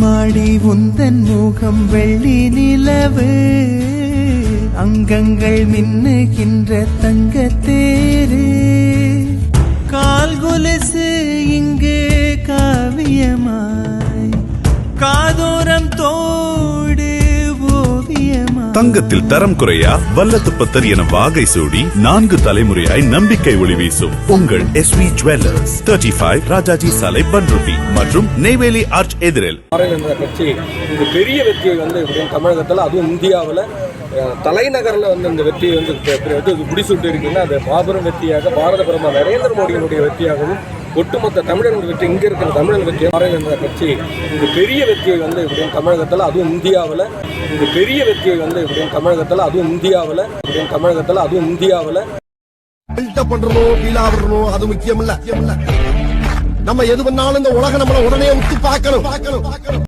மாடி உந்தன் முகம் வெள்ளி நிலவு. அங்கங்கள் மின்னுகின்ற தங்கத்தேரு. கால்கொலசு இங்கு காவியமாய். காதோரம் தோ தங்கத்தில் தரம் குறையா வல்லத்துப்பத்தர் என வாகை சூடி நான்கு தலைமுறையாய் நம்பிக்கை ஒளி வீசும். உங்கள் S V jewellers thirty five Rajaji சாலை பன்ருட்டி மற்றும் நெய்வேலி ஆர்ச் எதிரில். கட்சி இந்த பெரிய வெற்றியை வந்து தமிழகத்தில் அதுவும் இந்தியாவில் தலைநகரில் வந்து இந்த வெற்றியை வந்து பெ- பெ- வந்து முடிசூட்டி இருக்குன்னா அது மாபெரும் வெற்றியாக பாரத பிரதமர் நரேந்திர மோடியினுடைய வெற்றியாகவும் ஒட்டுமொத்த தமிழர்கள் வெற்றி இங்கே இருக்கிற தமிழன் வெற்றி பாரதிய கட்சி இந்த பெரிய வெற்றியை வந்து எப்படியும் தமிழகத்தில் அதுவும் இந்தியாவில். இந்த பெரிய வெற்றியை வந்து எப்படியும் தமிழகத்தில் அதுவும் இந்தியாவில். எப்படியும் தமிழகத்தில் அதுவும் இந்தியாவில். பில்டப் பண்றணும் ஃபீல் ஆகணும் அது முக்கியம் இல்ல நம்ம எது பண்ணாலும் இந்த உலகம் நம்மள உடனே உத்து பார்க்கணும் பார்க்கணும் பார்க்கணும்.